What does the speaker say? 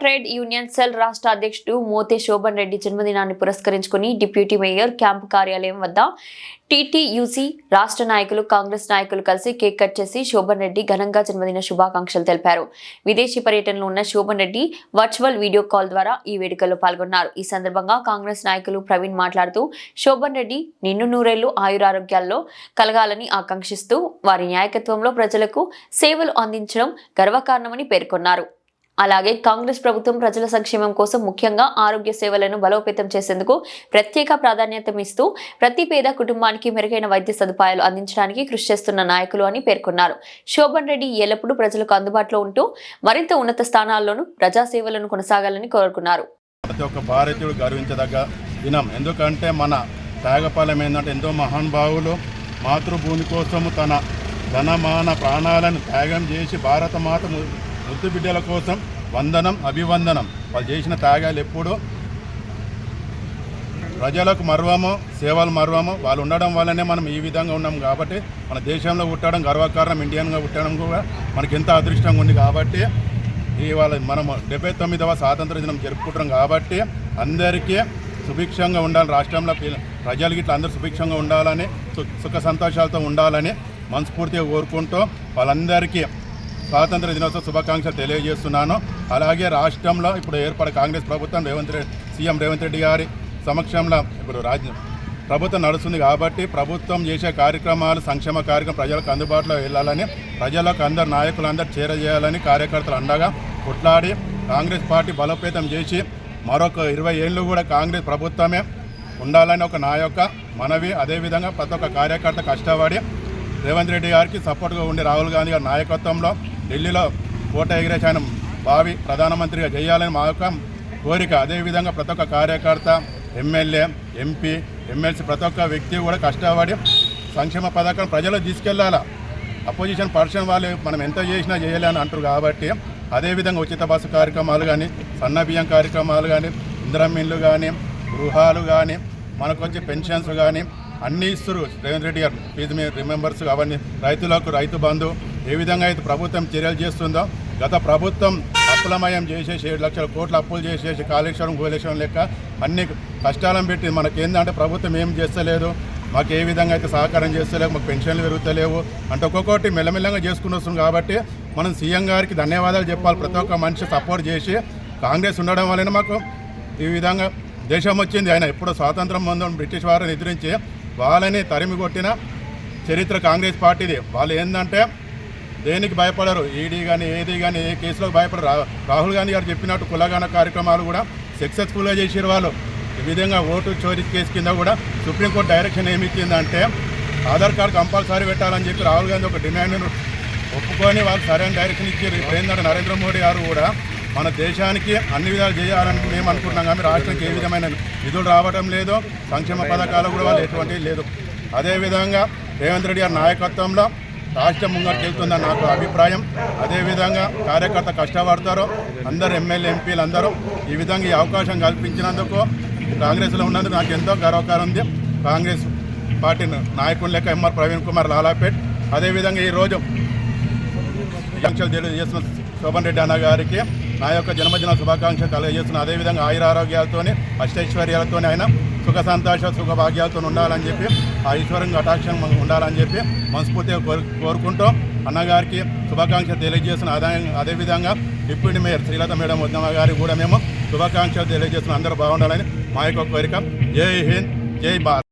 Trade union cell రాష్ట్ర అధ్యక్షుడు మోతే శోభన్ రెడ్డి జన్మదినాన్ని పురస్కరించుకుని డిప్యూటీ మేయర్ క్యాంపు కార్యాలయం వద్ద టీటీయూసీ రాష్ట్ర నాయకులు కాంగ్రెస్ నాయకులు కలిసి కేక్ కట్ చేసి శోభన్ రెడ్డి ఘనంగా జన్మదిన శుభాకాంక్షలు తెలిపారు. విదేశీ పర్యటనలో ఉన్న Shobhan Reddy virtual video call ద్వారా ఈ వేడుకల్లో పాల్గొన్నారు. ఈ సందర్భంగా కాంగ్రెస్ నాయకులు ప్రవీణ్ మాట్లాడుతూ శోభన్ రెడ్డి నిన్ను నూరేళ్ళు ఆయురారోగ్యాల్లో కలగాలని ఆకాంక్షిస్తూ వారి నాయకత్వంలో ప్రజలకు సేవలు అందించడం గర్వకారణమని పేర్కొన్నారు. అలాగే కాంగ్రెస్ ప్రభుత్వం ప్రజల సంక్షేమం కోసం ముఖ్యంగా ఆరోగ్య సేవలను బలోపేతం చేసేందుకు ప్రత్యేక ప్రాధాన్యత ఇస్తూ ప్రతి పేద కుటుంబానికి మెరుగైన వైద్య సదుపాయాలు అందించడానికి కృషి చేస్తున్న నాయకులు అని పేర్కొన్నారు. శోభన్ రెడ్డి ఎల్లప్పుడూ ప్రజలకు అందుబాటులో ఉంటూ మరింత ఉన్నత స్థానాల్లోనూ ప్రజాసేవలను కొనసాగాలని కోరుకున్నారు. ప్రతి ఒక్క భారతీయుడు గర్వించదగ్గ దినం. ఎందుకంటే మన త్యాగపాలెం ఏంటంటే ఎంతో మహానుభావులు మాతృభూమి కోసము తన ధనమాన ప్రాణాలను త్యాగం చేసి భారత మాత ముద్దు బిడ్డల కోసం వందనం అభివందనం. వాళ్ళు చేసిన త్యాగాలు ఎప్పుడూ ప్రజలకు మర్వము సేవలు మర్వము వాళ్ళు ఉండడం వల్లనే మనం ఈ విధంగా ఉన్నాం కాబట్టి మన దేశంలో పుట్టడం గర్వకారణం ఇండియన్గా పుట్టడం కూడా మనకి ఎంత అదృష్టంగా ఉంది కాబట్టి ఇవాళ మనం డెబ్బై తొమ్మిదవ స్వాతంత్ర దినం జరుపుకుంటున్నాం కాబట్టి అందరికీ సుభిక్షంగా ఉండాలి. రాష్ట్రంలో ప్రజలకి ఇట్లా అందరూ సుభిక్షంగా ఉండాలని సు- సుఖ సంతోషాలతో ఉండాలని మనస్ఫూర్తిగా కోరుకుంటూ వాళ్ళందరికీ స్వాతంత్ర దినోత్సవ శుభాకాంక్షలు తెలియజేస్తున్నాను. అలాగే రాష్ట్రంలో ఇప్పుడు ఏర్పడే కాంగ్రెస్ ప్రభుత్వం రేవంత్ రెడ్డి సీఎం రేవంత్ రెడ్డి గారి సమక్షంలో ఇప్పుడు రాజ్యం ప్రభుత్వం నడుస్తుంది కాబట్టి ప్రభుత్వం చేసే కార్యక్రమాలు సంక్షేమ కార్యక్రమం ప్రజలకు అందుబాటులో వెళ్ళాలని ప్రజలకు అందరు నాయకులు అందరు చేరజేయాలని కార్యకర్తలు అండగా కొట్లాడి కాంగ్రెస్ పార్టీ బలోపేతం చేసి మరొక ఇరవై ఏళ్ళు కూడా కాంగ్రెస్ ప్రభుత్వమే ఉండాలని ఒక నా యొక్క మనవి అదేవిధంగా ప్రతి ఒక్క కార్యకర్త కష్టపడి రేవంత్ రెడ్డి గారికి సపోర్ట్గా ఉండి రాహుల్ గాంధీ గారి నాయకత్వంలో ఢిల్లీలో కోట ఎగిరేసి ఆయన భావి ప్రధానమంత్రిగా చేయాలని మా యొక్క కోరిక. అదేవిధంగా ప్రతి ఒక్క కార్యకర్త ఎమ్మెల్యే ఎంపీ ఎమ్మెల్సీ ప్రతి ఒక్క వ్యక్తి కూడా కష్టపడి సంక్షేమ పథకం ప్రజలు తీసుకెళ్ళాలా? అపోజిషన్ పర్సన్ వాళ్ళు మనం ఎంత చేసినా చేయలే అంటారు కాబట్టి అదేవిధంగా ఉచిత బస్సు కార్యక్రమాలు కానీ సన్న బియ్యం కార్యక్రమాలు కానీ ఇంద్రమిన్లు కానీ గృహాలు కానీ మనకు వచ్చే పెన్షన్స్ కానీ అన్ని ఇస్తారు రేవంత్ రెడ్డి గారు. ఫీజు మీ రిమెంబర్స్ అవన్నీ రైతులకు రైతు బంధు ఏ విధంగా అయితే ప్రభుత్వం చర్యలు చేస్తుందో గత ప్రభుత్వం అప్పులమయం చేసేసి ఏడు లక్షల కోట్లు అప్పులు చేసేసి కాళేశ్వరం కోలేశ్వరం లెక్క అన్ని కష్టాలను పెట్టి మనకేందంటే ప్రభుత్వం ఏం చేస్తలేదు మాకు ఏ విధంగా అయితే సహకారం చేస్తలేవు మాకు పెన్షన్లు పెరుగుతలేవు అంటే ఒక్కొక్కటి మెల్లమెల్లగా చేసుకుని వస్తుంది కాబట్టి మనం సీఎం గారికి ధన్యవాదాలు చెప్పాలి. ప్రతి ఒక్క మనిషి సపోర్ట్ చేసి కాంగ్రెస్ ఉండడం వలన మాకు ఈ విధంగా దేశం వచ్చింది. ఆయన ఎప్పుడో స్వాతంత్రం ముందు బ్రిటిష్ వారిని ఎదిరించి వాళ్ళని తరిమి కొట్టిన చరిత్ర కాంగ్రెస్ పార్టీది. వాళ్ళు ఏంటంటే దేనికి భయపడరు? ఈడీ కానీ ఏది కానీ ఏ కేసులో భయపడరు. రాహుల్ గాంధీ గారు చెప్పినట్టు కులగాన కార్యక్రమాలు కూడా సక్సెస్ఫుల్గా చేసారు వాళ్ళు. ఈ విధంగా ఓటు చోరీ కేసు కింద కూడా సుప్రీంకోర్టు డైరెక్షన్ ఏమి ఇచ్చిందంటే ఆధార్ కార్డు కంపల్సరీ పెట్టాలని చెప్పి రాహుల్ గాంధీ ఒక డిమాండ్ను ఒప్పుకొని వాళ్ళు సరైన డైరెక్షన్ ఇచ్చారు ఇప్పుడు నరేంద్ర మోడీ గారు కూడా మన దేశానికి అన్ని విధాలు చేయాలని మేము అనుకుంటున్నాం కానీ రాష్ట్రానికి ఏ విధమైన నిధులు రావడం లేదు. సంక్షేమ పథకాలు కూడా వాళ్ళు ఎటువంటివి లేదు. అదేవిధంగా రేవంత్ రెడ్డి గారి నాయకత్వంలో రాష్ట్రం ముంగట్కి వెళ్తుందని నాకు అభిప్రాయం. అదేవిధంగా కార్యకర్త కష్టపడతారు అందరు ఎమ్మెల్యే ఎంపీలు అందరూ ఈ విధంగా ఈ అవకాశం కల్పించినందుకు కాంగ్రెస్లో ఉన్నందుకు నాకు ఎంతో గర్వకారం ఉంది. కాంగ్రెస్ పార్టీ నాయకులు లెక్క ఎంఆర్ ప్రవీణ్ కుమార్ లాలాపేట్. అదేవిధంగా ఈరోజు శుభాకాంక్షలు తెలియజేస్తున్న శోభన్ రెడ్డి అన్న గారికి నా యొక్క జన్మదిన శుభాకాంక్షలు తెలియజేస్తున్న అదేవిధంగా ఆయుర ఆరోగ్యాలతోని అష్టైశ్వర్యాలతోనే ఆయన సుఖ సంతోష సుఖ భాగ్యాలతో ఉండాలని చెప్పి ఆ ఈశ్వరం కటాక్షం ఉండాలని చెప్పి మనస్ఫూర్తిగా కోరు కోరుకుంటూ అన్నగారికి శుభాకాంక్షలు తెలియజేస్తున్న అదే అదేవిధంగా డిప్యూటీ మేయర్ శ్రీలత మేడం ఉద్దమ గారికి కూడా మేము శుభాకాంక్షలు తెలియజేస్తున్న అందరూ బాగుండాలని మా యొక్క కోరిక. జై హింద్ జై భారత్.